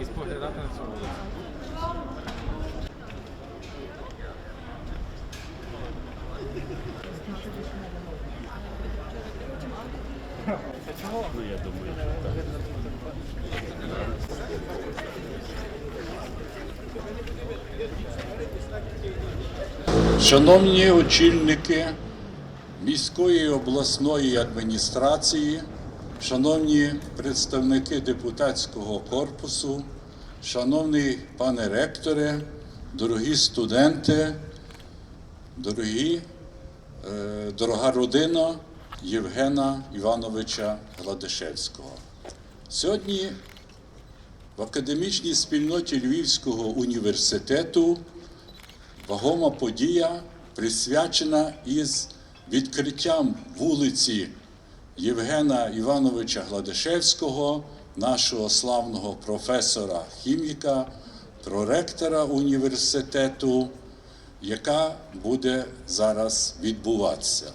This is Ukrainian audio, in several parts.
І споглядати на цю вулицю. Ну, я думаю, так. Шановні очільники міської обласної адміністрації, шановні представники депутатського корпусу, шановний пане ректоре, дорогі студенти, дорогі, е, дорога родина Євгена Івановича Гладишевського. Сьогодні в академічній спільноті Львівського університету вагома подія присвячена із відкриттям вулиці Євгена Івановича Гладишевського, нашого славного професора хіміка, проректора університету, яка буде зараз відбуватися.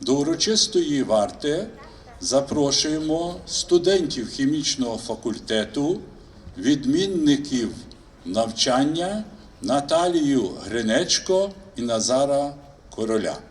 До урочистої варти запрошуємо студентів хімічного факультету, відмінників навчання Наталію Гринечко і Назара Короля.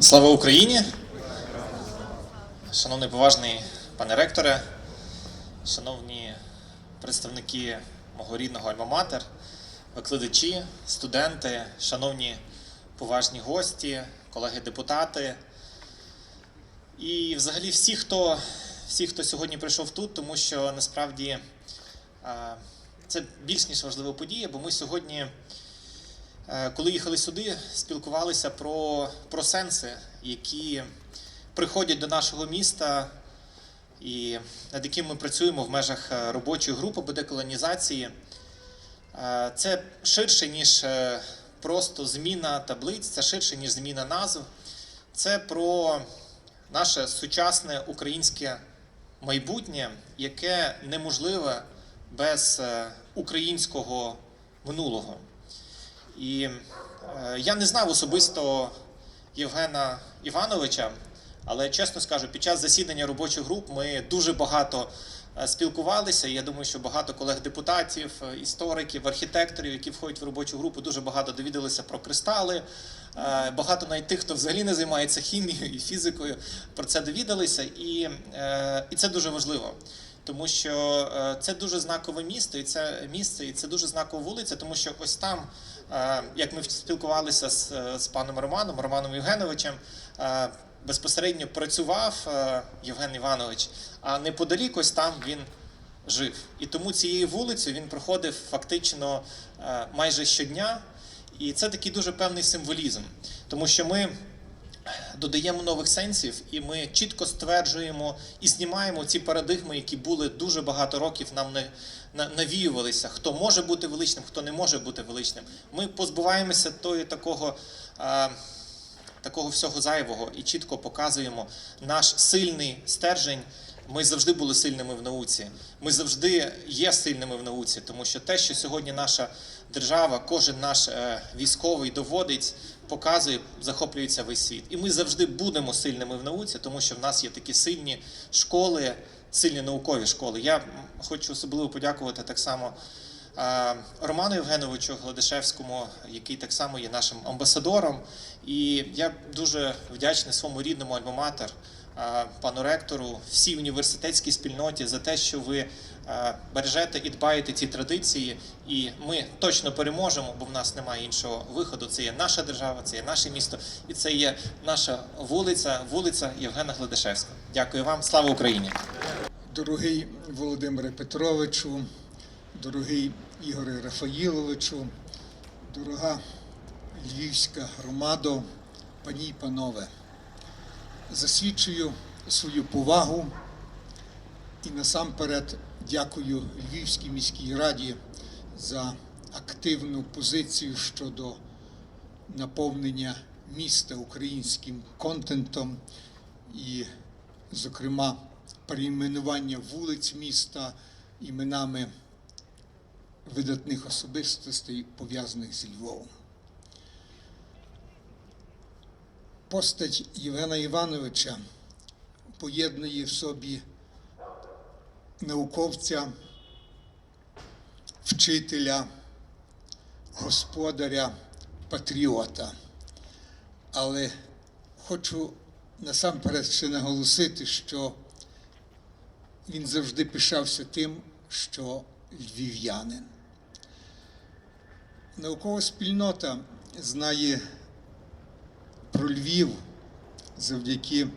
Слава Україні! Шановний поважний пане ректоре, шановні представники мого рідного альма-матер, викладачі, студенти, шановні поважні гості, колеги-депутати і взагалі всі, хто, всі, хто сьогодні прийшов тут, тому що насправді це більш ніж важлива подія, бо ми сьогодні. Е, Коли їхали сюди, спілкувалися про, про сенси, які приходять до нашого міста, і над яким ми працюємо в межах е, робочої групи по деколонізації. Е, Це ширше, ніж просто зміна таблиць, це ширше, ніж зміна назв. Це про наше сучасне українське майбутнє, яке неможливе без українського минулого. І е, я не знав особисто Євгена Івановича, але чесно скажу, під час засідання робочих груп ми дуже багато е, спілкувалися. Я думаю, що багато колег-депутатів, е, істориків, архітекторів, які входять в робочу групу, дуже багато довідалися про кристали. Багато навіть тих, хто взагалі не займається хімією і фізикою, про це довідалися, і, і це дуже важливо. Тому що це дуже знакове місто, і це місце, і це дуже знакова вулиця, тому що ось там, як ми спілкувалися з, е, з паном Романом, Романом Євгеновичем, е, безпосередньо працював е, Євген Іванович, а неподалік ось там він жив. І тому цією вулицею він проходив фактично е, майже щодня. І це такий дуже певний символізм, тому що ми додаємо нових сенсів, і ми чітко стверджуємо і знімаємо ці парадигми, які були дуже багато років нам не навіювалися. Хто може бути величним, хто не може бути величним. Ми позбуваємося тої такого. А, Такого всього зайвого і чітко показуємо наш сильний стержень. Ми завжди були сильними в науці. Ми завжди є сильними в науці, тому що те, що сьогодні наша держава, кожен наш е, військовий доводить, показує, захоплюється весь світ. І ми завжди будемо сильними в науці, тому що в нас є такі сильні школи, сильні наукові школи. Я хочу особливо подякувати так само Роману Євгеновичу Гладишевському, який так само є нашим амбасадором. І я дуже вдячний своєму рідному альмаматер, е, пану ректору, всій університетській спільноті за те, що ви бережете і дбаєте ці традиції. І ми точно переможемо, бо в нас немає іншого виходу. Це є наша держава, це є наше місто, і це є наша вулиця, вулиця Євгена Гладишевського. Дякую вам, слава Україні! Дорогий Володимире Петровичу, дорогий Ігоре Рафаїловичу, дорога львівська громадо, пані й панове, засвідчую свою повагу і насамперед дякую Львівській міській раді за активну позицію щодо наповнення міста українським контентом і, зокрема, перейменування вулиць міста іменами видатних особистостей, пов'язаних з Львовом. Постать Євгена Івановича поєднує в собі науковця, вчителя, господаря, патріота. Але хочу насамперед ще наголосити, що він завжди пишався тим, що львів'янин. Наукова спільнота знає про Львів завдяки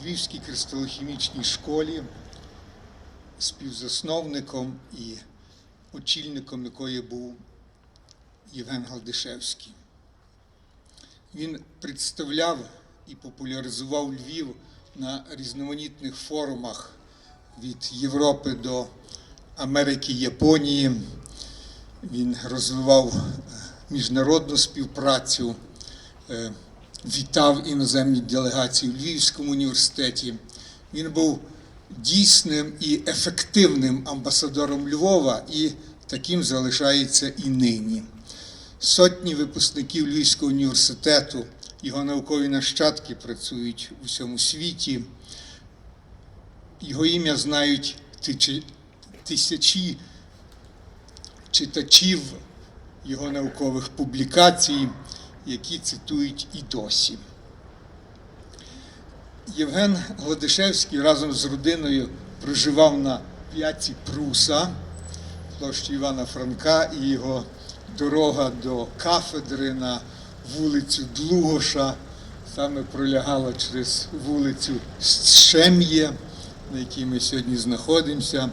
Львівській кристалохімічній школі, співзасновником і очільником якої був Євген Гладишевський. Він представляв і популяризував Львів на різноманітних форумах від Європи до Америки, Японії. Він розвивав е, міжнародну співпрацю, е, вітав іноземні делегації у Львівському університеті. Він був дійсним і ефективним амбасадором Львова і таким залишається і нині. Сотні випускників Львівського університету, його наукові нащадки працюють у всьому світі. Його ім'я знають тисячі читачів його наукових публікацій, які цитують і досі. Євген Гладишевський разом з родиною проживав на п'ятці Пруса, площі Івана Франка, і його дорога до кафедри на вулицю Длугоша саме пролягала через вулицю Шем'є, на якій ми сьогодні знаходимося.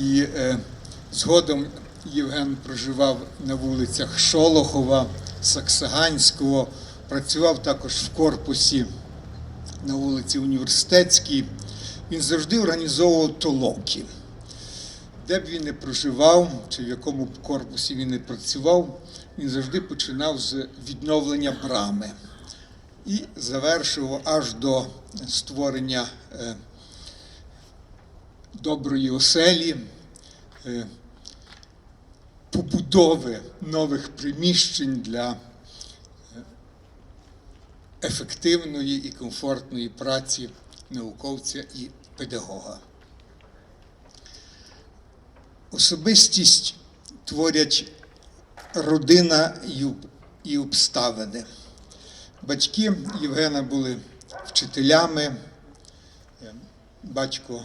І е, згодом Євген проживав на вулицях Шолохова, Саксаганського, працював також в корпусі на вулиці Університетській. Він завжди організовував толоки. Де б він не проживав, чи в якому б корпусі він не працював, він завжди починав з відновлення брами і завершував аж до створення е, доброї оселі, е, побудови нових приміщень для е, ефективної і комфортної праці науковця і педагога. Особистість творять родина і обставини. Батьки Євгена були вчителями. Е, Батько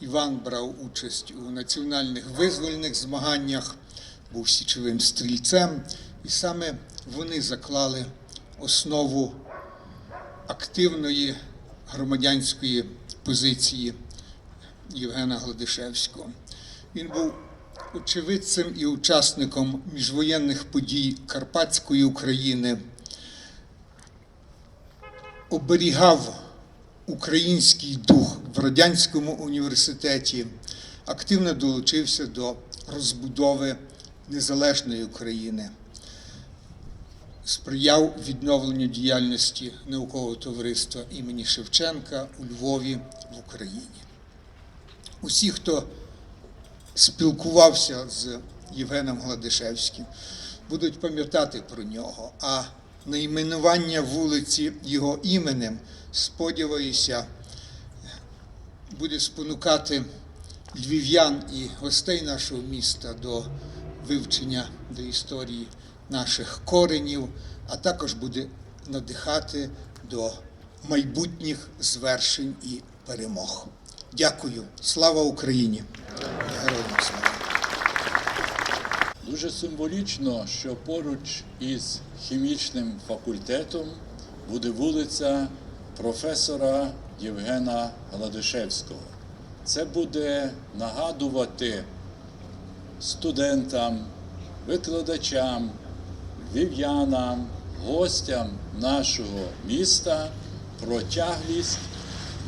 Іван брав участь у національних визвольних змаганнях, був січовим стрільцем, і саме вони заклали основу активної громадянської позиції Євгена Гладишевського. Він був очевидцем і учасником міжвоєнних подій Карпатської України, оберігав український дух в Радянському університеті, активно долучився до розбудови незалежної України, сприяв відновленню діяльності наукового товариства імені Шевченка у Львові в Україні. Усі, хто спілкувався з Євгеном Гладишевським, будуть пам'ятати про нього. А найменування вулиці його іменем, сподіваюся, буде спонукати львів'ян і гостей нашого міста до вивчення до історії наших коренів, а також буде надихати до майбутніх звершень і перемог. Дякую. Слава Україні! Героям слава! Дуже символічно, що поруч із хімічним факультетом буде вулиця професора Євгена Гладишевського. Це буде нагадувати студентам, викладачам, львів'янам, гостям нашого міста про тяглість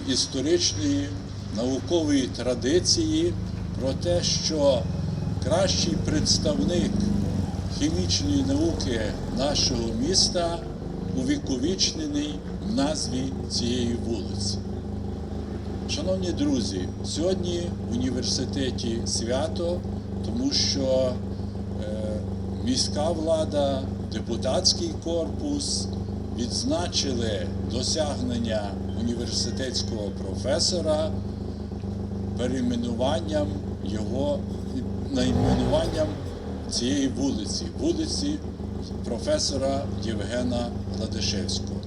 історичної наукової традиції, про те, що кращий представник хімічної науки нашого міста увіковічнений в назві цієї вулиці. Шановні друзі, сьогодні в університеті свято, тому що е, міська влада, депутатський корпус відзначили досягнення університетського професора перейменуванням його найменуванням цієї вулиці, вулиці професора Євгена Гладишевського.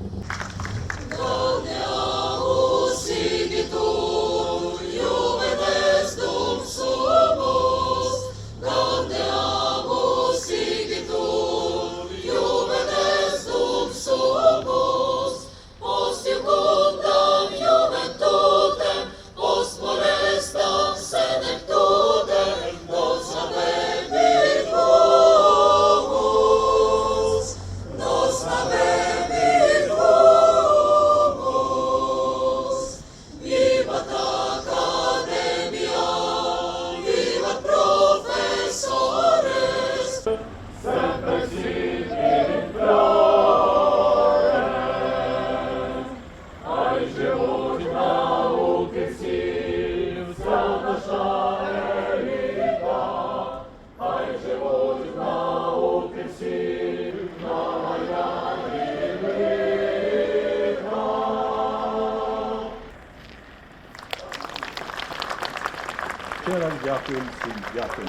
Дякую всім, дякую.